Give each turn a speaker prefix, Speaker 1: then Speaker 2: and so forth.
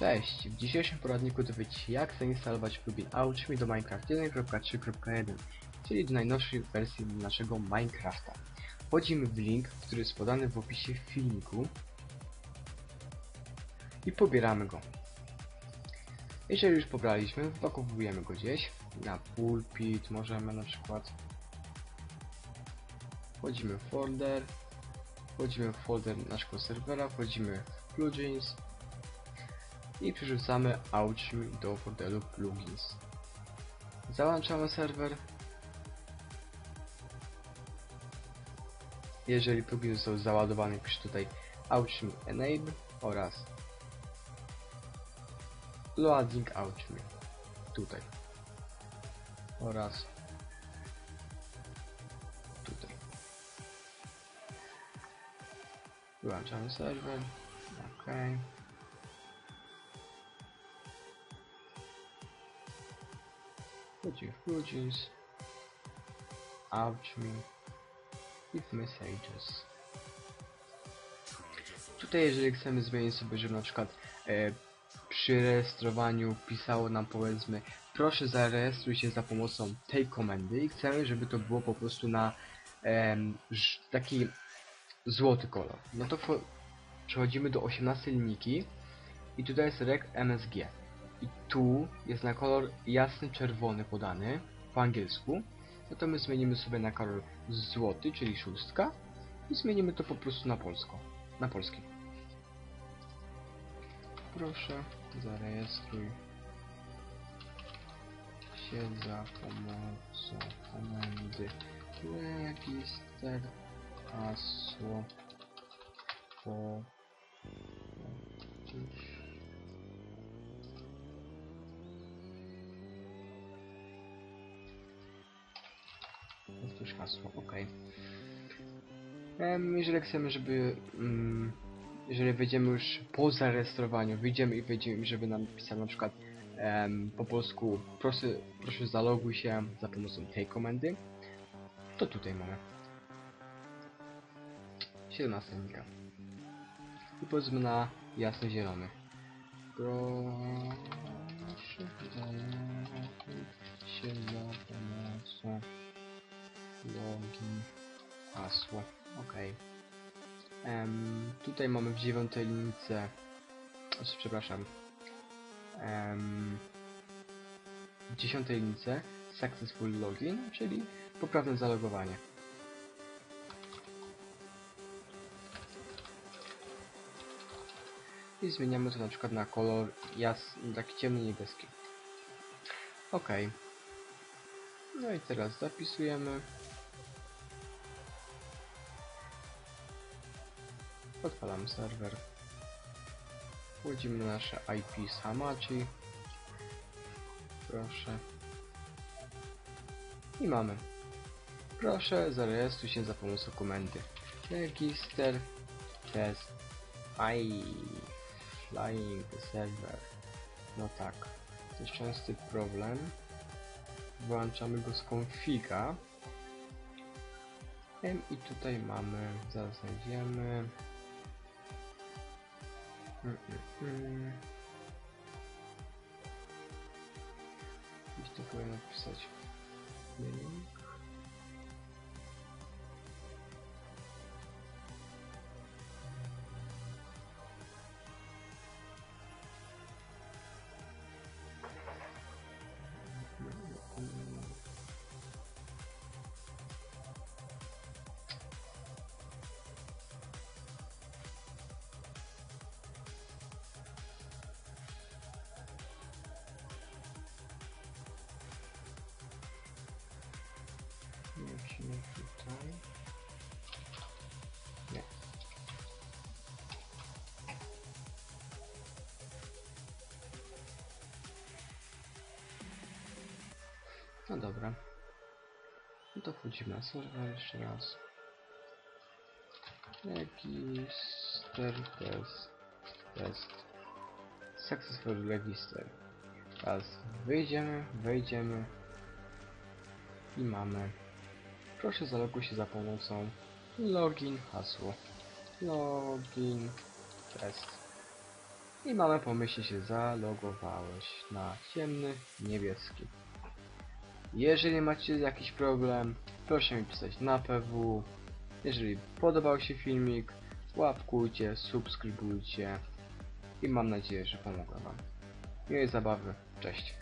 Speaker 1: Cześć! W dzisiejszym poradniku dowiecie się jak zainstalować plugin Ouchme do Minecraft 1.3.1, czyli do najnowszej wersji naszego Minecrafta. Wchodzimy w link, który jest podany w opisie filmiku i pobieramy go. Jeżeli już pobraliśmy, wpakowujemy go gdzieś, na pulpit możemy na przykład. Wchodzimy w folder, wchodzimy w folder naszego serwera, wchodzimy w plugins, i przerzucamy Ouchme do folderu plugins. Załączamy serwer. Jeżeli plugin został załadowany, piszę tutaj Ouchme Enable oraz Loading Ouchme. Tutaj. Oraz tutaj. Wyłączamy serwer. Okej. Wchodzimy w plugins, Ouchme i w Messages. Tutaj jeżeli chcemy zmienić sobie, żeby na przykład e, przy rejestrowaniu pisało nam powiedzmy proszę zarejestruj się za pomocą tej komendy i chcemy, żeby to było po prostu na ż- taki złoty kolor. No to przechodzimy do 18 linijki i tutaj jest rec MSG. I tu jest na kolor jasny czerwony podany po angielsku. To my zmienimy sobie na kolor złoty, czyli szóstka i zmienimy to po prostu na polsko. Na polski. Proszę zarejestruj się za pomocą komendy register hasło po hasło, ok. Jeżeli chcemy, żeby... Mm, jeżeli wejdziemy już po zarejestrowaniu, wyjdziemy i wejdziemy, żeby nam pisał na przykład po polsku proszę, proszę zaloguj się za pomocą tej komendy, to tutaj mamy. 17 linka. I powiedzmy na jasny zielony. Proszę się za pomocą login, hasło, ok. Em, tutaj mamy w dziewiątej linijce, znaczy, przepraszam, em, w dziesiątej linijce successful login, czyli poprawne zalogowanie. I zmieniamy to na przykład na kolor jasny, taki ciemny niebieski. Ok. No i teraz zapisujemy. Odpalamy serwer. Wchodzimy na nasze IP z Hamachi. Proszę. I mamy. Proszę zarejestruj się za pomocą komendy. Register test I flying server. No tak. To jest częsty problem. Włączamy go z konfiga. I tutaj mamy, zaraz znajdziemy. Здесь такое надо писать. No dobra. No to wchodzimy na serwer jeszcze raz. Register test. Test. Successful register. Teraz wyjdziemy, wejdziemy i mamy Proszę zaloguj się za pomocą login, hasło. Login, test. i mamy pomyślnie się zalogowałeś na ciemny niebieski. Jeżeli macie jakiś problem, proszę mi pisać na PW. Jeżeli podobał się filmik, łapkujcie, subskrybujcie i mam nadzieję, że pomogę Wam. Miłej zabawy, cześć.